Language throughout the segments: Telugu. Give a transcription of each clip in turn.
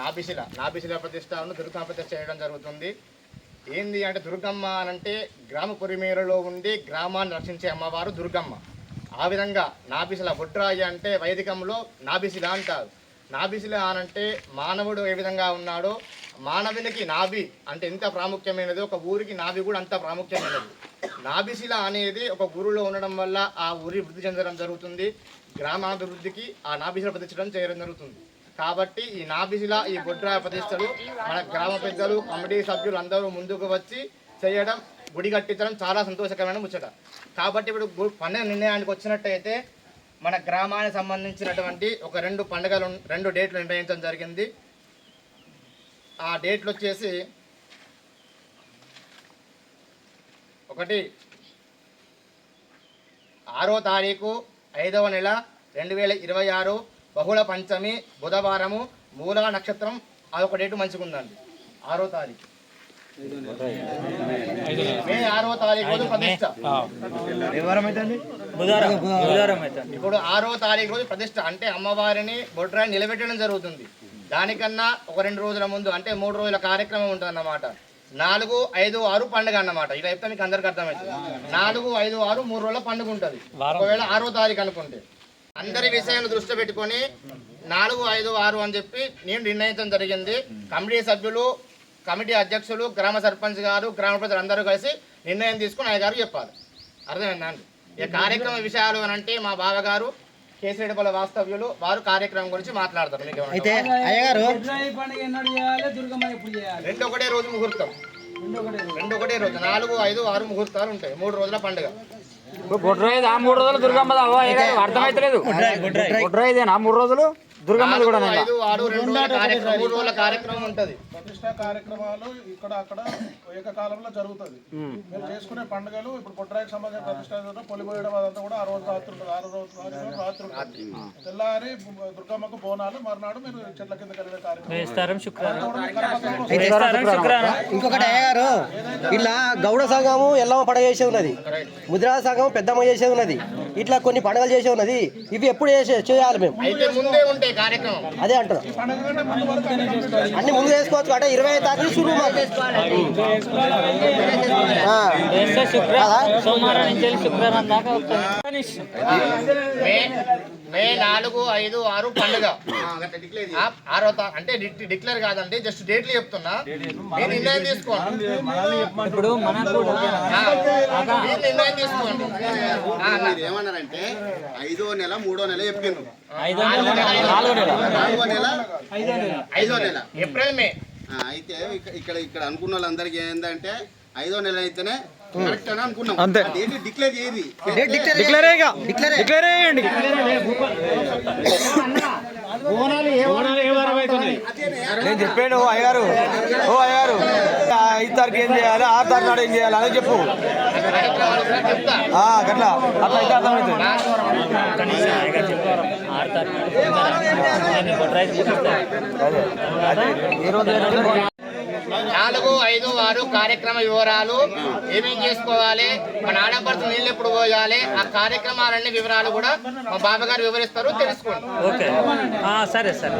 నాభిశిల నాభిశిల ప్రతిష్టను దుర్గమ్మ ప్రతిష్ట చేయడం జరుగుతుంది. ఏంది అంటే దుర్గమ్మ అనంటే గ్రామ పొరిమేరలో ఉండి గ్రామాన్ని రక్షించే అమ్మవారు దుర్గమ్మ. ఆ విధంగా నాభిశిల బొడ్రాయి అంటే వైదికంలో నాభిశిల అంటారు. నాభిశిల అనంటే మానవుడు ఏ విధంగా ఉన్నాడో మానవునికి నాభి అంటే ఎంత ప్రాముఖ్యమైనది ఒక ఊరికి నాభి కూడా అంత ప్రాముఖ్యమైనది. నాభిశిల అనేది ఒక ఊరిలో ఉండడం వల్ల ఆ ఊరి వృద్ధి చెందడం జరుగుతుంది. గ్రామాభివృద్ధికి ఆ నాభిశిల ప్రతిష్టం చేయడం జరుగుతుంది. కాబట్టి ఈ నాభిశిల ఈ బొడ్రా ప్రతిష్టలు మన గ్రామ పెద్దలు కమిటీ సభ్యులు అందరూ ముందుకు వచ్చి చేయడం గుడి కట్టించడం చాలా సంతోషకరమైన ముచ్చట. కాబట్టి ఇప్పుడు గు- పండుగ నిర్ణయానికి వచ్చినట్టయితే మన గ్రామానికి సంబంధించినటువంటి ఒక రెండు పండుగలు రెండు డేట్లు నిర్ణయించడం జరిగింది. ఆ డేట్లు వచ్చేసి ఒకటి ఆరో తారీఖు ఐదవ నెల రెండు వేల ఇరవై ఆరు బహుళ పంచమి బుధవారము మూల నక్షత్రం అదొక డేటు మంచిగా ఉందండి ఆరో తారీఖు. మే ఆరో తారీఖు రోజు ప్రతిష్ట. ఇప్పుడు ఆరో తారీఖు రోజు ప్రతిష్ట. అంటే అమ్మవారిని బొడ్రాన్ని నిలబెట్టడం జరుగుతుంది. దానికన్నా ఒక రెండు రోజుల ముందు అంటే మూడు రోజుల కార్యక్రమం ఉంటుంది అన్నమాట నాలుగు ఐదు ఆరు పండుగ అన్నమాట. ఇలా చెప్తే మీకు అందరికి అర్థమవుతుంది నాలుగు ఐదు ఆరు మూడు రోజుల పండుగ ఉంటుంది ఒకవేళ ఆరో తారీఖు అనుకుంటే. అందరి విషయాలు దృష్టి పెట్టుకొని నాలుగు ఐదు ఆరు అని చెప్పి నేను నిర్ణయించడం జరిగింది. కమిటీ సభ్యులు కమిటీ అధ్యక్షులు గ్రామ సర్పంచ్ గారు గ్రామ ప్రజలు అందరూ కలిసి నిర్ణయం తీసుకుని ఆయన గారు చెప్పాలి. అర్థమైందా అండి? ఈ కార్యక్రమ విషయాలు అని అంటే మా బావగారు కేసిరెడ్డిపల్లి వాస్తవ్యులు వారు కార్యక్రమం గురించి మాట్లాడతారు. మీకు అయితే అయ్యగారు రెండు ఒకటే రోజు ముహూర్తం. రెండు ఒకటే రోజు. నాలుగు ఐదు ఆరు ముహూర్తాలు ఉంటాయి. మూడు రోజుల పండుగ. ఆ మూడు రోజులు దుర్గమ్మది అవ్వ అర్థమైతలేదు. బొడ్రాయిదేనా మూడు రోజులు దుర్గమ్మది కూడా కార్యక్రమం ఉంటది. ప్రతిష్టా కార్యక్రమాలు ఇక్కడ అక్కడ ఏకకాలంలో జరుగుతుంది మీరు చేసుకునే పండుగలు ఇప్పుడు పొట్రాయికి సంబంధించిన ప్రతిష్ట పొలిపోయడం అదంతా కూడా ఆ రోజు రాత్రి ఉంటుంది. ఆరు రోజు రాత్రి ఉంటుంది. తెల్లారి దుర్గమ్మకు బోనాలు మర్నాడు మీరు చెట్ల కింద కలిగే కార్యక్రమం. ఇంకొకటి అయ్యగారు ఇలా గౌడ సంఘము ఎల్లమ్మ పండుగ చేసే ఉన్నది. ముద్రా సంఘం పెద్దమ్మ చేసే ఉన్నది. ఇట్లా కొన్ని పండుగలు చేసే ఉన్నది. ఇవి ఎప్పుడు చేసే చేయాలి మేము. అదే అంటున్నాం. పండుగ కంటే ముందు వరకు అన్ని ముందు వేసుకోవచ్చు అంటే ఇరవై తారీఖు సోమవారం నుంచి శుక్రవారం దాకా వస్తుంది మే నాలుగు ఐదు ఆరు పండుగ. ఆరో తా- అంటే డిక్లేర్ కాదండి జస్ట్ డేట్లు చెప్తున్నా. మీరు నిర్ణయం తీసుకోండి. ఇప్పుడు మనకు కూడా ఆ, మీరు నిర్ణయం తీసుకోండి. ఏమన్నారంటే ఐదో నెల మూడో నెల చెప్పిండ్రు. ఐదో నెల. ఐదో నెల. April May. అయితే ఇక- ఇక్కడ ఇక్కడ అనుకున్న వాళ్ళందరికీ ఏంటంటే ఐదో నెల అయితేనే కరెక్ట్ అని అనుకున్నాం. డేట్ డిక్లేర్ చేయది డిక్లేర్ డిక్లేర్ చేయండి. నేను చెప్పాను ఓ అయ్యారు ఓ అయ్యారు ఐదు తారీఖు ఏం చేయాలి? ఆరు తారీఖు నాడు ఏం చేయాలి? అని చెప్పు. గట్లా. అట్లా అయితే అర్థమవుతుంది అదే అదే నాలుగు ఐదు ఆరు కార్యక్రమ వివరాలు ఏమేం చేసుకోవాలి? మన ఆడపడుతు నీళ్ళు ఎప్పుడు పోయాలి? ఆ కార్యక్రమాలన్నీ వివరాలు కూడా మా బాబా గారు వివరిస్తారు తెలుసుకోండి. ఓకే. ఆ, సరే సరే.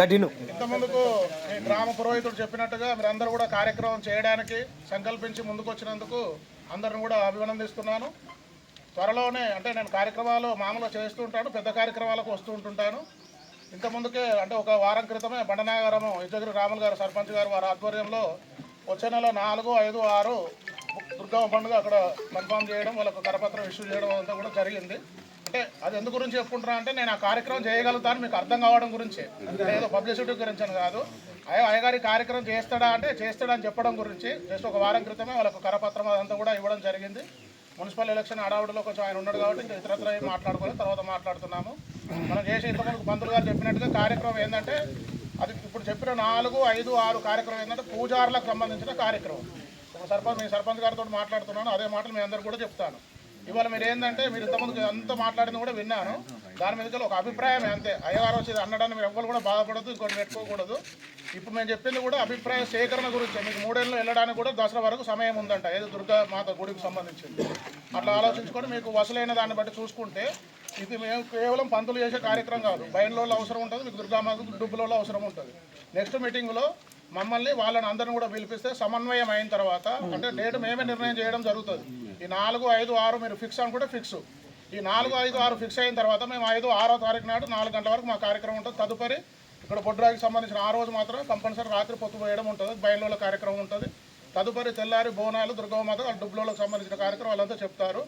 గడ్డిను. ఇంతకుముందుకు గ్రామ పురోహితుడు చెప్పినట్టుగా మీరందరూ కూడా కార్యక్రమం చేయడానికి సంకల్పించి ముందుకు వచ్చినందుకు అందరిని కూడా అభినందిస్తున్నాను. త్వరలోనే అంటే నేను కార్యక్రమాలు మామూలుగా చేస్తూ ఉంటాను పెద్ద కార్యక్రమాలకు వస్తూ ఉంటుంటాను. ఇంతకుముందుకే అంటే ఒక వారం క్రితమే బండనాగారము ఇజ్జగిరి రాములు గారు సర్పంచ్ గారు వారి ఆధ్వర్యంలో వచ్చే నెల నాలుగు ఐదు ఆరు దుర్గమ్మ పండుగ అక్కడ కన్ఫామ్ చేయడం వాళ్ళకు కరపత్రం ఇష్యూ చేయడం అంతా కూడా జరిగింది. అంటే అది ఎందుకు గురించి చెప్పుకుంటున్నా అంటే నేను ఆ కార్యక్రమం చేయగలుగుతాను మీకు అర్థం కావడం గురించి. ఏదో పబ్లిసిటీ గురించి అని కాదు. అయ్యో అయ్యగారి కార్యక్రమం చేస్తాడా అంటే చేస్తాడా అని చెప్పడం గురించి. జస్ట్ ఒక వారం క్రితమే వాళ్ళకు కరపత్రం అదంతా కూడా ఇవ్వడం జరిగింది. మున్సిపల్ ఎలక్షన్ అడావుడిలో కొంచెం ఆయన ఉన్నాడు కాబట్టి ఇంకా ఇతరత్ర మాట్లాడుకొని మాట్లాడుకోలేదు. తర్వాత మాట్లాడుతున్నాము. మనం చేసే ఇంతకు పంతులు గారు చెప్పినట్టుగా కార్యక్రమం ఏంటంటే అది ఇప్పుడు చెప్పిన నాలుగు ఐదు ఆరు కార్యక్రమం ఏంటంటే పూజారులకు సంబంధించిన కార్యక్రమం. ఒక సర్పంచ్ మీ సర్పంచ్ గారితో మాట్లాడుతున్నాను. అదే మాటలు మీ అందరు కూడా చెప్తాను. ఇవాళ మీరు ఏంటంటే మీరు ఇంతకుముందు అంత మాట్లాడింది కూడా విన్నాను. దాని మీద ఒక అభిప్రాయమే అంతే. అయ్యగారు వచ్చేది అన్నడానికి మీరు ఎవ్వరు కూడా బాధపడదు ఇంకోటి పెట్టుకోకూడదు. ఇప్పుడు మేము చెప్పింది కూడా అభిప్రాయ సేకరణ గురించి. మీకు మూడేళ్ళు వెళ్ళడానికి కూడా దసరా వరకు సమయం ఉందంట ఏదో దుర్గా మాత గుడికి సంబంధించింది. అట్లా ఆలోచించుకొని మీకు వసలైన దాన్ని బట్టి చూసుకుంటే ఇది మేము కేవలం పంతులు చేసే కార్యక్రమం కాదు. బయలులో అవసరం ఉంటుంది మీకు దుర్గామాత డుబ్బులలో అవసరం ఉంటుంది. నెక్స్ట్ మీటింగ్లో మమ్మల్ని వాళ్ళని అందరిని కూడా పిలిపిస్తే సమన్వయం అయిన తర్వాత అంటే డేట్ మేమే నిర్ణయం చేయడం జరుగుతుంది. ఈ నాలుగు ఐదు ఆరు మీరు ఫిక్స్ అనుకుంటే ఫిక్స్ ఈ నాలుగు ఐదు ఆరు ఫిక్స్ అయిన తర్వాత మేము ఐదు ఆరో తారీఖు నాడు నాలుగు గంటల వరకు మా కార్యక్రమం ఉంటుంది. తదుపరి ఇక్కడ బొడ్రాకి సంబంధించిన ఆ రోజు మాత్రం కంపల్సరీ రాత్రి పొత్తు పోయడం ఉంటుంది. బయలులో కార్యక్రమం ఉంటుంది. తదుపరి తెల్లారి బోనాలు దుర్గమాత డుబ్బులోకి సంబంధించిన కార్యక్రమం వాళ్ళంతా చెప్తారు.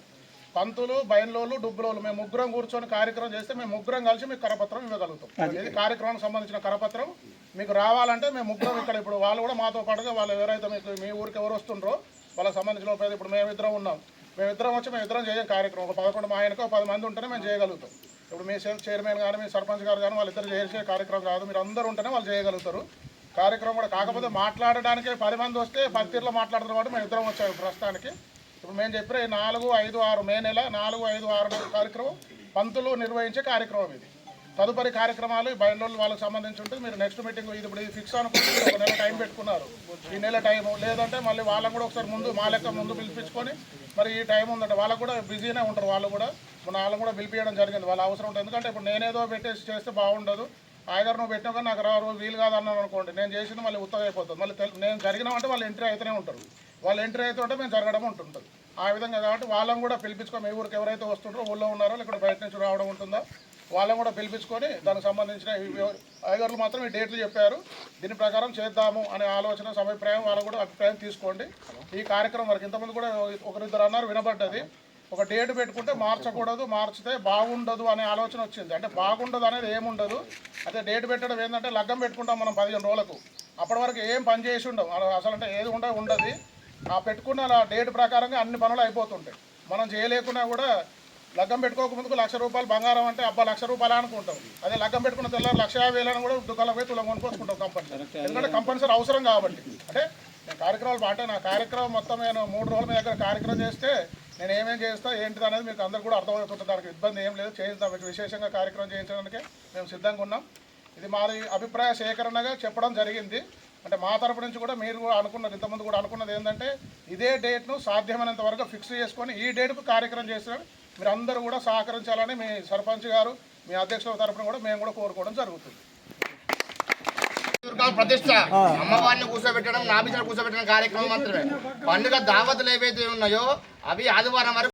పంతులు బయలులోలు డుబ్బులోలు మేము ముగ్గురం కూర్చొని కార్యక్రమం చేస్తే మేము ముగ్గురం కలిసి మీకు కరపత్రం ఇవ్వగలుగుతాం. ఇది కార్యక్రమానికి సంబంధించిన కరపత్రం మీకు రావాలంటే మేము ముగ్గురం ఇక్కడ ఇప్పుడు వాళ్ళు కూడా మాతో పాటుగా వాళ్ళు ఎవరైతే మీకు మీ ఊరికి ఎవరు వస్తుండ్రో వాళ్ళకి సంబంధించిన ఉపయోగం ఇప్పుడు మేమిద్దరం ఉన్నాం. మేమిద్దరం వచ్చి మేము ఇద్దరం చేయం కార్యక్రమం. ఒక పదకొండు మా ఆయనకు ఒక పది మంది ఉంటేనే మేము చేయగలుగుతాం. ఇప్పుడు మీ చైర్- చైర్మన్ కానీ మీ సర్పంచ్ గారు కానీ వాళ్ళిద్దరు చేసే కార్యక్రమం కాదు మీరు అందరూ ఉంటేనే వాళ్ళు చేయగలుగుతారు. కార్యక్రమం కూడా కాకపోతే మాట్లాడడానికి పది మంది వస్తే పది తీరులో మాట్లాడుతున్న కాబట్టి మేము ఇద్దరం వచ్చాము ప్రస్తుతానికి. ఇప్పుడు మేము చెప్పిన నాలుగు ఐదు ఆరు మే నెల నాలుగు ఐదు ఆరు కార్యక్రమం పంతులు నిర్వహించే కార్యక్రమం ఇది. తదుపరి కార్యక్రమాలు ఈ బయలుదేరు వాళ్ళకి సంబంధించి ఉంటుంది. మీరు నెక్స్ట్ మీటింగ్ ఇది ఇప్పుడు ఇది ఫిక్స్ అనుకుంటే ఒక నెల టైం పెట్టుకున్నారు. ఈ నెల టైం లేదంటే మళ్ళీ వాళ్ళని కూడా ఒకసారి ముందు మా లెక్క ముందు పిలిపించుకొని మరి ఈ టైం ఉందంటే వాళ్ళకు కూడా బిజీనే ఉంటారు వాళ్ళు కూడా. మన వాళ్ళని కూడా పిలిపించడం జరిగింది. వాళ్ళ అవసరం ఉంటుంది. ఎందుకంటే ఇప్పుడు నేనేదో పెట్టేసి చేస్తే బాగుండదు. ఆయగారు నువ్వు పెట్టావు కానీ నాకు రారు వీలు కాదు అన్నాను అనుకోండి. నేను చేసింది మళ్ళీ ఉత్తగా అయిపోతుంది. మళ్ళీ నేను జరిగినామంటే వాళ్ళు ఎంట్రీ అయితేనే ఉంటారు. వాళ్ళు ఎంట్రీ అయితే ఉంటే మేము జరగడం ఉంటుంటుంది. ఆ విధంగా కాబట్టి వాళ్ళని కూడా పిలిపించుకొని మీ ఊరికి ఎవరైతే వస్తుంటారో ఊళ్ళో ఉన్నారో ఇక్కడ బయట నుంచి రావడం ఉంటుందో? వాళ్ళని కూడా పిలిపించుకొని దానికి సంబంధించిన ఈ మాత్రం ఈ డేట్లు చెప్పారు. దీని ప్రకారం చేద్దాము అనే ఆలోచన అభిప్రాయం వాళ్ళు కూడా అభిప్రాయం తీసుకోండి. ఈ కార్యక్రమం వరకు ఇంతకుముందు కూడా ఒకరిద్దరు అన్నారు వినబడ్డది. ఒక డేట్ పెట్టుకుంటే మార్చకూడదు మార్చితే బాగుండదు అనే ఆలోచన వచ్చింది. అంటే బాగుండదు అనేది ఏముండదు. అయితే డేట్ పెట్టడం ఏంటంటే లగ్గం పెట్టుకుంటాం మనం పదిహేను రోజులకు. అప్పటి వరకు ఏం పని చేసి ఉండవు. అసలు అంటే ఏది ఉండదు ఉండదు. ఆ పెట్టుకున్న ఆ డేట్ ప్రకారంగా అన్ని పనులు అయిపోతుంటాయి. మనం చేయలేకున్నా కూడా లగ్గం పెట్టుకోక ముందుకు లక్ష రూపాయలు బంగారం అంటే అబ్బా లక్ష రూపాయలు అనుకుంటాం. అదే లగ్గం పెట్టుకున్న తెల్లారు లక్ష యాభై వేలని కూడా దుకాణంలో పోయి తులం కొనుక్కొచ్చుకుంటాం కంపల్సరీ ఎందుకంటే కంపల్సరీ అవసరం కాబట్టి. అంటే నేను కార్యక్రమాలు అంటే నా కార్యక్రమం మొత్తం నేను మూడు రోజుల మీ దగ్గర కార్యక్రమం చేస్తే నేను ఏమేం చేస్తా ఏంటిది అనేది మీకు అందరు కూడా అర్థమవుతుంది దానికి ఇబ్బంది ఏం లేదు. చేయిస్తాం మీకు విశేషంగా కార్యక్రమం చేయించడానికి మేము సిద్ధంగా ఉన్నాం. ఇది మాది అభిప్రాయ సేకరణగా చెప్పడం జరిగింది. అంటే మా తరపు నుంచి కూడా మీరు కూడా అనుకున్నది ఇంతకుముందు కూడా అనుకున్నది ఏంటంటే ఇదే డేట్ను సాధ్యమైనంత వరకు ఫిక్స్ చేసుకొని ఈ డేట్కు కార్యక్రమం చేసిన మీరు అందరూ కూడా సహకరించాలని మీ సర్పంచ్ గారు మీ అధ్యక్షుల తరపున కూడా మేము కూడా కోరుకోవడం జరుగుతుంది. దుర్గా ప్రతిష్ట. అమ్మవారిని కూర్చోబెట్టడం నాభిజలు కూర్చోబెట్టడం కార్యక్రమం మాత్రమే. పండుగ దావతులు ఏవైతే ఉన్నాయో అవి ఆదివారం వరకు